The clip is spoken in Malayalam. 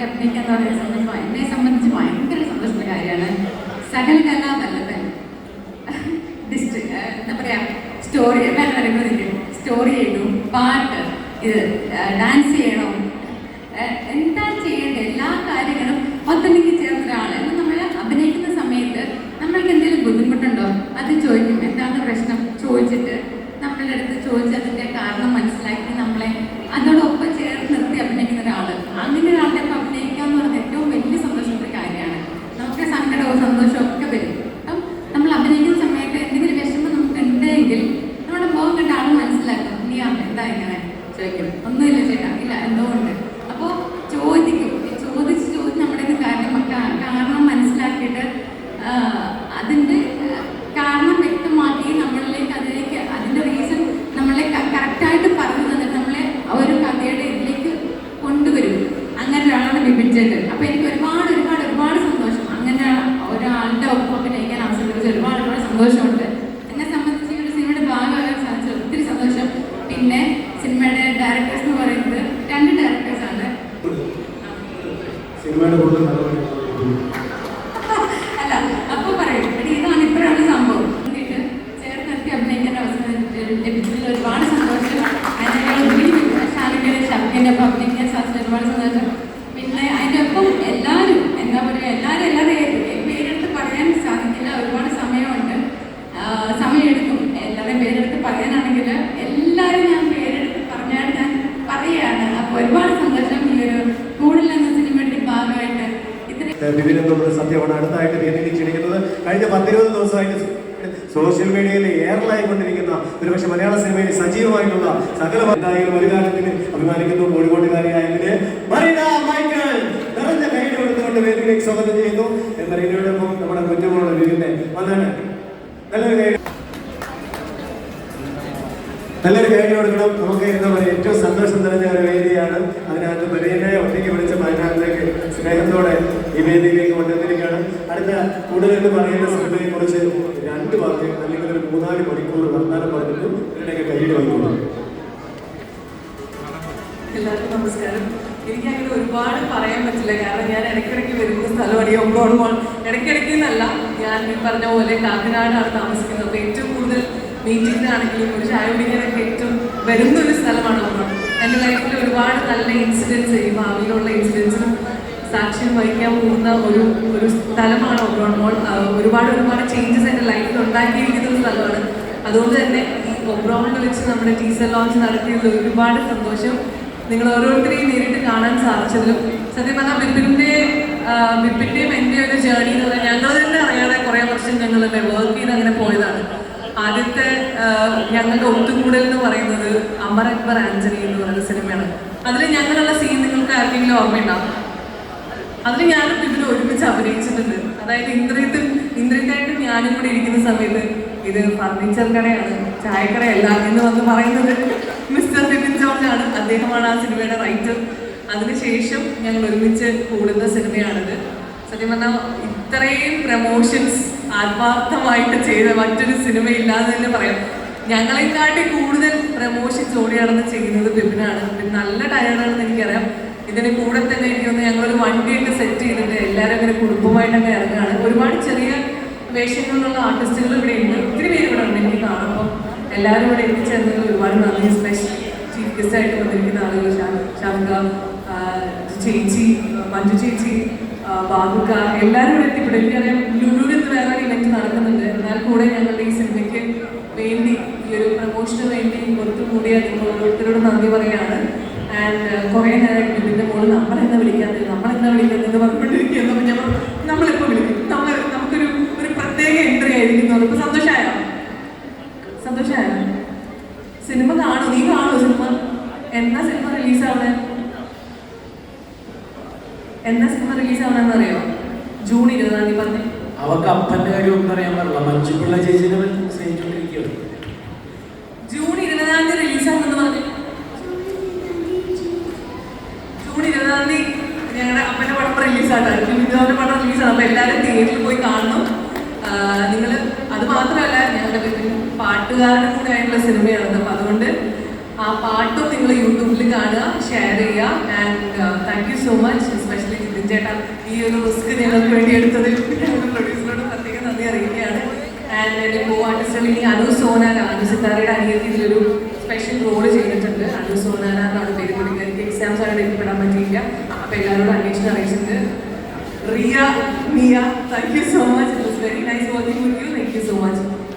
സിനിമയിലൊക്കെ അഭിനയിക്കാൻ പറയുന്ന സന്തോഷമായി എന്നെ സംബന്ധിച്ച് ഭയങ്കര സന്തോഷമുള്ള കാര്യമാണ്. സകല എന്താ പറയാ സ്റ്റോറി എല്ലാവരും പറയുന്നത് സ്റ്റോറി എഴുതും പാട്ട് ഇത് ഡാൻസ് ചെയ്യണം ഏഹ് എന്താ ചെയ്യേണ്ടത് എല്ലാ കാര്യങ്ങളും ഒത്തണിക്ക് ചേർന്ന ഒരാൾ എന്ന് നമ്മൾ അഭിനയിക്കുന്ന സമയത്ത് നമ്മൾക്ക് എന്തെങ്കിലും ബുദ്ധിമുട്ടുണ്ടോ അത് ചോദിക്കും എന്താണ് പ്രശ്നം ചോദിച്ചിട്ട് നമ്മളുടെ അടുത്ത് ചോദിച്ച് അതിന്റെ കാരണം മനസ്സിലാക്കി നമ്മളെ അതോടൊപ്പം ചേർത്ത് നിർത്തി അഭിനയിക്കുന്ന ഒരാൾ അങ്ങനെ ഒരാളുടെ ഒപ്പം അഭിനയിക്കുക എന്ന് പറയുന്നത് ഏറ്റവും വലിയ സന്തോഷമുള്ള കാര്യമാണ് നമുക്ക് സങ്കടവും സന്തോഷവും ഒക്കെ വരും അപ്പം നമ്മൾ അഭിനയിക്കുന്ന സമയത്ത് എന്തെങ്കിലും വിഷമം നമുക്ക് ഉണ്ടെങ്കിൽ നമ്മുടെ മുഖം കണ്ട ആൾ മനസ്സിലാക്കും നീ അമ്മ എന്താ ഇങ്ങനെ ചോദിക്കും ഒന്നുമില്ല ചേട്ടാ ഇല്ല എന്തോ ഉണ്ട്. അപ്പോൾ ചോദിക്കും. ചോദിച്ച് ചോദിച്ച് നമ്മുടെ കാര്യം കാരണം മനസ്സിലാക്കിയിട്ട് അതിന്റെ കാരണം വ്യക്തമാക്കി നമ്മളിലേക്ക് അതിലേക്ക് അതിന്റെ റീസൺ നമ്മളെ കറക്റ്റായിട്ട് പറഞ്ഞു തന്നിട്ട് നമ്മളെ ആ ഒരു കഥയുടെ ഇതിലേക്ക് കൊണ്ടുവരും. അങ്ങനെ ഒരാളാണ് ചേട്ടൻ അപ്പൊ എനിക്ക് ഒരുപാട് ഒരുപാട് ഒരുപാട് സന്തോഷം. അങ്ങനെ ഒരാളുടെ ഒപ്പം അഭിനയിക്കാൻ അവസരം ഒരുപാട് ഒരുപാട് സന്തോഷമുണ്ട് എന്നെ സംബന്ധിച്ച് ഈ ഒരു സിനിമയുടെ ഭാഗമാകാൻ സാധിച്ചത് ഒത്തിരി സന്തോഷം പിന്നെ സിനിമയുടെ ഡയറക്ടേഴ്സ് എന്ന് പറയുന്നത് രണ്ട് ഡയറക്ടേഴ്സ് ആണ് സിനിമയുടെ കൂടുതൽ നടപടി അല്ല അപ്പൊ പറയും എടി ഇതാണ് ഇത്രയാണ് സംഭവം എന്നിട്ട് ചേർന്നെത്തി അഭിനയിക്കാൻ അവസരം ലഭിച്ചതിൽ ഒരുപാട് സന്തോഷം അതിനേക്കാൾ ശാലിന്റെ ഷബ്ദിന്റെ ഒപ്പം അഭിനയിക്കാൻ സാധിച്ചത് ഒരുപാട് സന്തോഷം പിന്നെ അതിന്റെ ഒപ്പം എല്ലാവരും എന്താ പറയുക എല്ലാവരും എല്ലാവരും പേരെടുത്ത് പറയാൻ സാധിക്കില്ല ഒരുപാട് സമയമുണ്ട് ആ, സമയമെടുക്കും എല്ലാവരുടെയും പേരെടുത്ത് പറയാനാണെങ്കിൽ എല്ലാവരും ഞാൻ പേരെടുത്ത് പറഞ്ഞാൽ ഞാൻ പറയുകയാണ് അപ്പോൾ ഒരുപാട് സന്തോഷം ഈ ഒരു കൂടുതൽ എന്ന സിനിമയുടെ ഭാഗമായിട്ട് നമ്മുടെ സത്യമാണ്. അടുത്തായിട്ട് ക്ഷണിക്കുന്നത് കഴിഞ്ഞ പത്തിരുപത് ദിവസമായിട്ട് സോഷ്യൽ മീഡിയയിൽ ഏറെ കൊണ്ടിരിക്കുന്ന ഒരുപക്ഷെ മലയാള സിനിമയിൽ സജീവമായിട്ടുള്ള സകല ഒരു കാലത്തിന് അഭിമാനിക്കുന്നു. കോഴിക്കോട്ടുകാരിയായതിന് നല്ലൊരു കാര്യം കൊടുക്കണം. നമുക്ക് എന്താ പറയുക ഏറ്റവും സന്തോഷം നിറഞ്ഞ ഒരു വേദിയാണ്. അതിനകത്ത് ബലീനെ ഒറ്റയ്ക്ക് വിളിച്ച മാറ്റാനത്തേക്ക് സ്നേഹത്തോടെ ഈ വേദിയിലേക്ക് കൊണ്ടുവന്നിരിക്കുകയാണ്. അടുത്ത കൂടുതൽ പറയുന്ന സിനിമയെ കുറിച്ച് രണ്ട് വാക്ക് അല്ലെങ്കിൽ ഒരു മൂന്നാൽ മണിക്കൂർ വർത്താനം പറഞ്ഞിട്ട് ഇതിനൊക്കെ കയ്യിൽ വയ്ക്കുന്നു. എല്ലാവർക്കും നമസ്കാരം. എനിക്ക് അങ്ങനെ ഒരുപാട് പറയാൻ പറ്റില്ല. കാരണം ഞാൻ ഇടയ്ക്കിടയ്ക്ക് വരുന്ന സ്ഥലമാണ് ഈ ഒബ്രോൺ മോൾ. ഇടയ്ക്കിടയ്ക്ക് എന്നല്ല ഞാൻ പറഞ്ഞ പോലെ കാക്കനാടാണ് താമസിക്കുന്നത് ഏറ്റവും കൂടുതൽ മീറ്റിംഗിനാണെങ്കിലും ഒരു ചായ കുടിക്കാനൊക്കെ ഏറ്റവും വരുന്ന ഒരു സ്ഥലമാണ് ഒബ്രോൺ എന്റെ ലൈഫിൽ ഒരുപാട് നല്ല ഇൻസിഡൻസ് ഈ ഭാവിയിലുള്ള ഇൻസിഡൻസിനും സാക്ഷ്യം വഹിക്കാൻ പോകുന്ന ഒരു ഒരു സ്ഥലമാണ് ഒബ്രോൺ മോൾ ഒരുപാട് ഒരുപാട് ചേഞ്ചസ് എന്റെ ലൈഫിൽ ഉണ്ടാക്കിയിരിക്കുന്ന ഒരു സ്ഥലമാണ്. അതുകൊണ്ട് തന്നെ ഈ ഒബ്രോണിൽ വെച്ച് നമ്മുടെ ടീസർ ലോഞ്ച് നടത്തിയതിൽ ഒരുപാട് സന്തോഷം നിങ്ങൾ ഓരോരുത്തരെയും നേരിട്ട് കാണാൻ സാധിച്ചതിലും. സത്യം പറഞ്ഞാൽ ബിപ്പിന്റെ ബിപ്പിന്റെയും എന്റെ ഒരു ജേർണി എന്ന് പറഞ്ഞാൽ ഞങ്ങൾ തന്നെ അറിയാതെ കുറേ വർഷം ഞങ്ങൾ വർക്ക് ചെയ്ത് അങ്ങനെ പോയതാണ്. ആദ്യത്തെ ഞങ്ങളുടെ ഒത്തുകൂടൽ എന്ന് പറയുന്നത് അമർ അക്ബർ ആന്റണി എന്ന് പറയുന്ന സിനിമയാണ്. അതിൽ ഞങ്ങളുള്ള സീൻ നിങ്ങൾക്ക് ആർക്കെങ്കിലും ഓർമ്മയുണ്ടാവും? അതിൽ ഞാനും ഇതിൽ ഒരുമിച്ച് അഭിനയിച്ചിട്ടുണ്ട്. അതായത് ഇന്ദ്രിയത്തും ഇന്ദ്രിയത്തായിട്ടും ഞാനും കൂടെ ഇരിക്കുന്ന സമയത്ത് ഇത് ഫർണിച്ചർ കടയാണ് ചായക്കടയല്ല എന്ന് വന്ന് പറയുന്നത് മിസ്റ്റർ ബിപിൻ ജോർജ് ആണ്. അദ്ദേഹമാണ് ആ സിനിമയുടെ റൈറ്റർ അതിനുശേഷം ഞങ്ങൾ ഒരുമിച്ച് കൂടുന്ന സിനിമയാണിത്. സത്യം പറഞ്ഞാൽ ഇത്രയും പ്രമോഷൻസ് ആത്മാർത്ഥമായിട്ട് ചെയ്ത മറ്റൊരു സിനിമ ഇല്ലാതെ തന്നെ പറയാം. ഞങ്ങളെക്കാട്ടി കൂടുതൽ പ്രമോഷൻ ഓടി നടന്ന് ചെയ്യുന്നത് ബിബിനാണ് നല്ല ടയർഡാണെന്ന് എനിക്കറിയാം. ഇതിന് കൂടെ തന്നെ എനിക്ക് തോന്നുന്നു ഞങ്ങളൊരു വണ്ടിയൊക്കെ സെറ്റ് ചെയ്തിട്ട് എല്ലാവരും അങ്ങനെ കുടുംബമായിട്ടൊക്കെ ഇറങ്ങുകയാണ്. ഒരുപാട് ചെറിയ വേഷങ്ങളിലുള്ള ആർട്ടിസ്റ്റുകൾ ഇവിടെ ഉണ്ട്. ഒത്തിരി പേര് ഇവിടെ ഉണ്ട് എനിക്ക് കാണുമ്പോൾ എല്ലാവരും ഇവിടെ എത്തിച്ചേർന്നത് ഒരുപാട് നന്ദി. സ്പെഷ്യൽ ചീഫ് ഗസ്റ്റ് ആയിട്ട് വന്നിരിക്കുന്ന ആളുകൾ ഷാങ്ക ചേച്ചി മഞ്ജു ചേച്ചി ബാബുക്ക എല്ലാവരും ഇവിടെ എത്തിപ്പെടും. എനിക്കറിയാം ലുലുവിൽ വേറെ ഇവന്റ് നടക്കുന്നുണ്ട്. എന്നാൽ കൂടെ ഞങ്ങളുടെ ഈ സിനിമയ്ക്ക് വേണ്ടി ഈ ഒരു പ്രമോഷന് വേണ്ടി ഒത്തുകൂടിയ നിങ്ങൾ ഓരോരുത്തരോട് നന്ദി പറയാണ് ആൻഡ് കുറേ നേരം ഇതിന്റെ മുകളിൽ നമ്മളെന്താ വിളിക്കാത്തത്? നമ്മളെന്താ വിളിക്കാത്തത് എന്ന് അപ്പോൾ ഞങ്ങൾ നമ്മളിപ്പോൾ വിളിക്കും. നമ്മൾ നമുക്കൊരു ഒരു പ്രത്യേക എൻട്രി ആയിരിക്കുന്നു സന്തോഷമായോ സന്തോഷമായോ സിനിമ കാണൂ നീ കാണൂ സിനിമ എന്നാ സിനിമ റിലീസാവണേ എന്നാ സിനിമ റിലീസാവണമെന്ന് അറിയോ? ജൂൺ ഇരുപതാം തീയതി പറഞ്ഞു. അവർക്ക് അപ്പന്റെ കാര്യം ഒന്നും അറിയാൻ പാടില്ല. മഞ്ജുപിള്ള ചേച്ചിനെ സ്നേഹിച്ചുകൊണ്ടിരിക്കുകയാണ് ജൂൺ ഇരുപതാം തീയതി റിലീസാണെന്ന് പറഞ്ഞു. ജൂൺ ഇരുപതാം തീയതി ഞങ്ങളുടെ അപ്പന്റെ പടം റിലീസാണ് വിദ്യാവിന്റെ പടം റിലീസ് അപ്പൊ എല്ലാവരും തിയേറ്ററിൽ പോയി കാണണം നിങ്ങൾ അത് മാത്രമല്ല ഞങ്ങളുടെ പാട്ടുകാരനും കൂടെ ആയിട്ടുള്ള സിനിമയാണ് അപ്പൊ അതുകൊണ്ട് ആ പാട്ടും നിങ്ങൾ യൂട്യൂബിൽ കാണുക ഷെയർ ചെയ്യുക and thank you so much especially Jithin ചേട്ടാ. ഈ ഒരു റിസ്ക് ഞങ്ങൾക്ക് വേണ്ടി എടുത്തതിൽ പ്രൊഡ്യൂസറോട് പ്രത്യേകം നന്ദി അറിയിക്കുകയാണ്. ആൻഡ് എന്റെ കോ ആർട്ടിസ്റ്റുകൾ ഇനി അനു സോനാന അനു സിത്താരയുടെ അനിയത്തി ഇതിലൊരു സ്പെഷ്യൽ റോൾ ചെയ്തിട്ടുണ്ട്. അനു സോനാന എന്നാണ് പേര് കൊടുക്കുക. എനിക്ക് എക്സാംസ് ആണ് എത്തിപ്പെടാൻ പറ്റിയില്ല. അപ്പോൾ എല്ലാവരോടും അന്വേഷണം അറിയിച്ചിട്ടുണ്ട്. Riya Miya thank you so much it very nice working with you